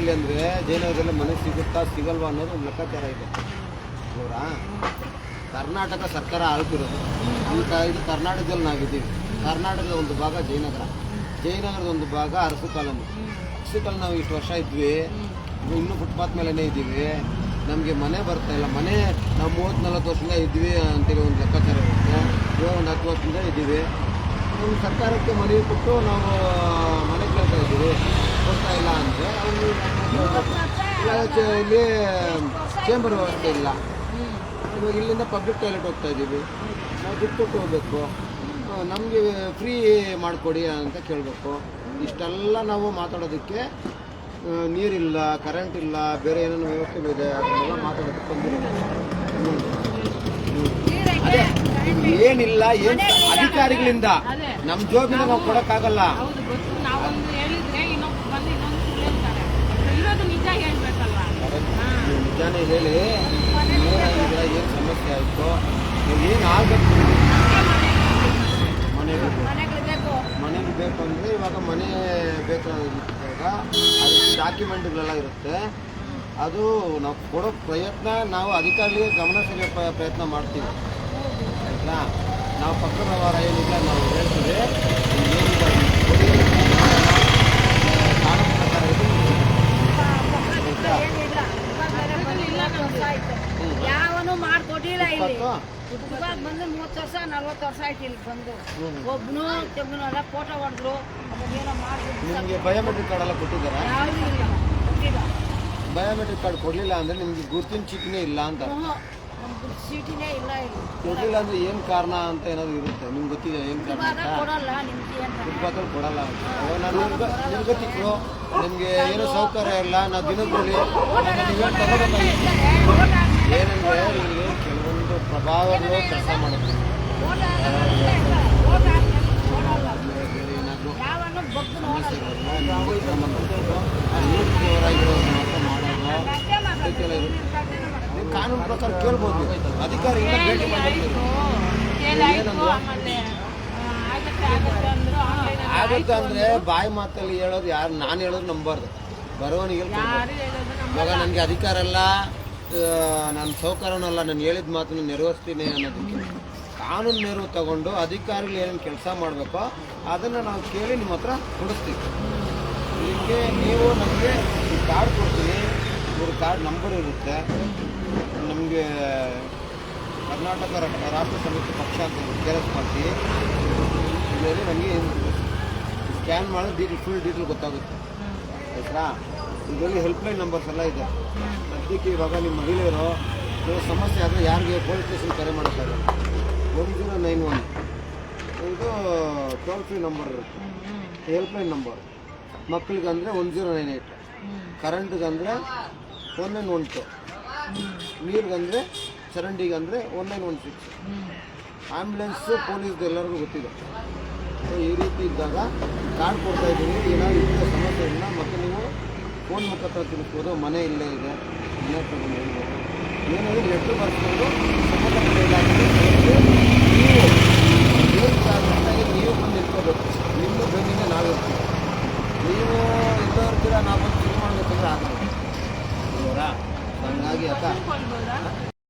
ಅಂದ್ರೆ ಜಯನಗರದಲ್ಲಿ ಮನೆ ಸಿಗುತ್ತಾ ಸಿಗಲ್ವಾ ಅನ್ನೋದು ಒಂದು ಲೆಕ್ಕಾಚಾರ ಇದೆ. ಅವರಾ? ಕರ್ನಾಟಕ ಸರ್ಕಾರ ಆಳ್ತಿರೋದು. ಅಂತ ಇದು ಕರ್ನಾಟಕದಲ್ಲಿ ನಾವಿದ್ದೀವಿ. ಕರ್ನಾಟಕದ ಒಂದು ಭಾಗ ಜಯನಗರ ಜಯನಗರದ ಒಂದು ಭಾಗ ಅರಸು ಕಾಲನಿ. ಅರಸು ಕಾಲ ನಾವು ಇಷ್ಟು ವರ್ಷ ಇದ್ವಿ. ಇನ್ನೂ ಫುಟ್ಪಾತ್ ಮೇಲೇ ಇದ್ದೀವಿ. ನಮಗೆ ಮನೆ ಬರ್ತಾ ಇಲ್ಲ. ಮನೆ ನಾವು ಮೂವತ್ತು ನಲ್ವತ್ತು ವರ್ಷದಿಂದ ಇದ್ವಿ ಅಂತೇಳಿ ಒಂದು ಲೆಕ್ಕಾಚಾರ ಇರುತ್ತೆ. ಇವಾಗ ಒಂದು ಹತ್ತು ವರ್ಷದಿಂದ ಇದ್ದೀವಿ. ಸರ್ಕಾರಕ್ಕೆ ಮನವಿ ಕೊಟ್ಟು ನಾವು ಮನೆ ಕೇಳ್ತಾ ಇದ್ದೀವಿ ಕೊಡ್ತಾ ಇಲ್ಲ ಅಂದರೆ ಅವರು ಇಲ್ಲ ಚೇಂಬರ್ ವ್ಯವಸ್ಥೆ ಇಲ್ಲ ಇವಾಗ ಇಲ್ಲಿಂದ ಪಬ್ಲಿಕ್ ಟಾಯ್ಲೆಟ್ ಹೋಗ್ತಾ ಇದ್ದೀವಿ. ನಾವು ದುಡ್ಡು ಕೊಟ್ಟು ಹೋಗ್ಬೇಕು. ನಮಗೆ ಫ್ರೀ ಮಾಡಿಕೊಡಿ ಅಂತ ಕೇಳಬೇಕು. ಇಷ್ಟೆಲ್ಲ ನಾವು ಮಾತಾಡೋದಕ್ಕೆ ನೀರಿಲ್ಲ ಕರೆಂಟ್ ಇಲ್ಲ, ಬೇರೆ ಏನೇನು ವ್ಯವಸ್ಥೆ ಇದೆ, ಅದನ್ನೆಲ್ಲ ಮಾತಾಡೋದಕ್ಕೆ ಬಂದಿರೋದು. ಏನಿಲ್ಲ, ಏನು ಅಧಿಕಾರಿಗಳಿಂದ ನಮ್ಮ ಜೋಬಿನ ನಾವು ಕೊಡಕ್ಕಾಗಲ್ಲ. ನೀವು ಹೇಳಿ ಏನಾಗಿದೆ ಏನು ಸಮಸ್ಯೆ ಆಯಿತು ಏನು ಆಗಬೇಕು ಮನೆಗೆ? ಬೇಕು. ಮನೆಗೆ ಬೇಕು ಅಂದರೆ ಇವಾಗ ಮನೆ ಬೇಕಾಗಿದ್ದಾಗ ಅದಕ್ಕೆ ಡಾಕ್ಯುಮೆಂಟ್ಗಳೆಲ್ಲ ಇರುತ್ತೆ. ಅದು ನಾವು ಕೊಡೋ ಪ್ರಯತ್ನ ನಾವು ಅಧಿಕಾರಿಗೆ ಗಮನ ಸೆಳೆಯೋ ಪ್ರ- ಪ್ರಯತ್ನ ಮಾಡ್ತೀವಿ. ಆಯಿತಾ? ನಾವು ಪಕ್ಕದ ವ್ಯವಹಾರ ಏನಿಲ್ಲ ನಾವು ಹೇಳ್ತೀವಿ. ಏನಿಲ್ಲ ಕೊಡಿ, ಮಾಡೋಣ. ಕಾನೂನು ಪ್ರಕಾರ ಇದು ಆಯ್ತಾ ಏನಿಲ್ಲ ಇವಾಗ ಬೇರೆ ಬಂದು ಮೂವತ್ತು ವರ್ಷ ಆಯ್ತು. ಯಾವನು ಮಾಡ್ಕೊಟ್ಟಿಲ್ಲ ಇಲ್ಲಿ. ಇವಾಗ ಬಂದು ಮೂವತ್ತು ವರ್ಷ ನಲ್ವತ್ತು ವರ್ಷ ಆಯ್ತು ಇಲ್ಲಿ ಬಂದು. ಒಬ್ನು ತೆಗ್ನು ಎಲ್ಲ ಫೋಟೋ ಹೊಡೆದ್ರು. ಏನೋ ನಿಮಗೆ ಬಯೋಮೆಟ್ರಿಕ್ ಕಾರ್ಡ್ ಎಲ್ಲ ಕೊಟ್ಟಿದ್ದಾರೆ? ಯಾವುದು ಇಲ್ಲ. ಕೊಟ್ಟಿಲ್ಲ. ಬಯೋಮೆಟ್ರಿಕ್ ಕಾರ್ಡ್ ಕೊಡಲಿಲ್ಲ ಅಂದ್ರೆ ನಿಮಗೆ ಗುರುತಿನ ಚೀಟಿನೇ ಇಲ್ಲ ಅಂತ ಚೀಟಿನೇ ಇಲ್ಲ ಇಲ್ಲಿ. ಕೊಡಲಿಲ್ಲ ಅಂದ್ರೆ ಏನು ಕಾರಣ ಅಂತ ಏನಾದ್ರು ಇರುತ್ತೆ? ನಿಮ್ಗೆ ಗೊತ್ತಿದೆ ಏನು ಕಾರಣ ಇವಾಗ ಕೊಡಲ್ಲ ನಿಮ್ಗೆ ಏನು ಫುಟ್ಪಾತಲ್ಲಿ ಕೊಡಲ್ಲ ನಾನು ನಿಮ್ಗೆ ಗೊತ್ತಿತ್ತು. ನಿಮಗೆ ಏನು ಸೌಕರ್ಯ ಇಲ್ಲ ನಾವು ದಿನದಲ್ಲಿ ನಾನು ನೀವೇನು ತಗೋಬೇಕಾಗಿತ್ತು ಏನಂದರೆ ಇಲ್ಲಿ ಕೆಲವೊಂದು ಪ್ರಭಾವಗಳು ಕೆಲಸ ಮಾಡುತ್ತೆ ಬೇರೆ ಏನಾದರೂ ಯಾವನು ಬಗ್ಗು ಸಮಸ್ಯೆಗಳನ್ನ ನಿಮ್ಗೆ ಸಂಬಂಧಪಟ್ಟು ಆ ನೀತಿಯವರಾಗಿರೋರು ಮಾತ್ರ ಮಾಡೋದು ನೀವು ಕಾನೂನು ಪ್ರಕಾರ ಕೇಳ್ಬೋದು. ಅಧಿಕಾರಿ ಅಧಿಕಾರಿಯಿಂದ ಭೇಟಿ ಆಗತ್ತೆ ಆಗತ್ತೆ ಅಂದ್ರು ಆನ್ಲೈನ್ ಆಗುತ್ತೆ ಅಂದ್ರೆ ಬಾಯಿ ಮಾತಲ್ಲಿ ಹೇಳೋದು ಯಾರು ನಾನು ಹೇಳೋದು ನಂಬಾರ್ದು. ಬರವಣಿಗೆ ಯಾರು ಹೇಳೋದು ನಮ್ಮ ಇವಾಗ ನನಗೆ ಅಧಿಕಾರ ಅಲ್ಲ. ನಾನು ಸೌಕರ್ಯನಲ್ಲ, ನಾನು ಹೇಳಿದ ಮಾತನ್ನು ನೆರವೇರಿಸ್ತೀನಿ ಅನ್ನೋದಕ್ಕೆ ಕಾನೂನು ನೆರವು ತಗೊಂಡು ಅಧಿಕಾರಿಗಳು ಏನೇನು ಕೆಲಸ ಮಾಡಬೇಕೋ ಅದನ್ನು ನಾವು ಕೇಳಿ ನಿಮ್ಮ ಹತ್ರ ಕೊಡಿಸ್ತೀವಿ. ಇದಕ್ಕೆ ನೀವು ನಮಗೆ ಈ ಕಾರ್ಡ್ ಕೊಡ್ತೀನಿ ಇವ್ರ ಕಾರ್ಡ್ ನಂಬರ್ ಇರುತ್ತೆ. ನಮಗೆ ಕರ್ನಾಟಕ ರಾಷ್ಟ್ರ ಸಮಿತಿ ಪಕ್ಷ ಅಂತ ಆರ್ ಎಸ್ ಪಾರ್ಟಿ ಇದರಲ್ಲಿ ನನಗೆ ಸ್ಕ್ಯಾನ್ ಮಾಡಿದ್ರೆ ಡೀಟೇಲ್, ಫುಲ್ ಡೀಟೇಲ್ ಗೊತ್ತಾಗುತ್ತೆ. ಆಯ್ತಾ? ಇದರಲ್ಲಿ ಹೆಲ್ಪ್ಲೈನ್ ನಂಬರ್ಸ್ ಎಲ್ಲ ಇದೆ. ಸದ್ಯಕ್ಕೆ ಇವಾಗ ನಿಮ್ಮ ಮಹಿಳೆಯರು ಸಮಸ್ಯೆ ಆದರೆ ಯಾರಿಗೆ ಪೊಲೀಸ್ ಸ್ಟೇಷನ್ ಕರೆ ಮಾಡ್ತಾರೆ ಒನ್ ಜೀರೋ ನೈನ್ ಒನ್. ಇದು ಟೋಲ್ ಫ್ರೀ ನಂಬರ್ ಇರುತ್ತೆ. ಹೆಲ್ಪ್ಲೈನ್ ನಂಬರ್ ಮಕ್ಕಳಿಗಂದರೆ ಒನ್ ಜೀರೋ ನೈನ್ ಏಯ್ಟ್ ಕರೆಂಟ್ಗಂದರೆ ಒನ್ ನೈನ್ ಒನ್ ಟು ನೀರಿಗಂದರೆ ಚರಂಡಿಗಂದರೆ one nine one six ambulance ಪೊಲೀಸ್ದು ಎಲ್ಲರಿಗೂ ಗೊತ್ತಿದೆ. ಸೊ ಈ ರೀತಿ ಇದ್ದಾಗ ಕಾರ್ಡ್ ಕೊಡ್ತಾ ಇದ್ದೀನಿ. ಏನಾದ್ರು ಫೋನ್ ಮುಖಾಂತರ ತಿಳಿಸ್ಬೋದು ಮನೆ ಇಲ್ಲೇ ಇದೆ. ಮನೆ ತಗೊಂಡು ಹೇಳ್ಬೋದು ಏನಾದರೂ ಲೆಟ್ರು ಬರೆಸ್ಕೊಂಡು ಸಂಬಂಧಪಟ್ಟ ಇಲಾಖೆ ನೀವು ಬಂದು ಇಟ್ಕೋಬೇಕು ನಿಮ್ಮ ಬೆನ್ನಿಂದ ನಾವಿರ್ತೀವಿ ನೀವು ಎಲ್ಲರೂ ಕೂಡ ನಾವು ಬಂದು ಚೂಸ್ ಮಾಡಬೇಕಂದ್ರೆ ಆಗಲ್ಲ ಹಂಗಾಗಿ ಅಕ್ಕ.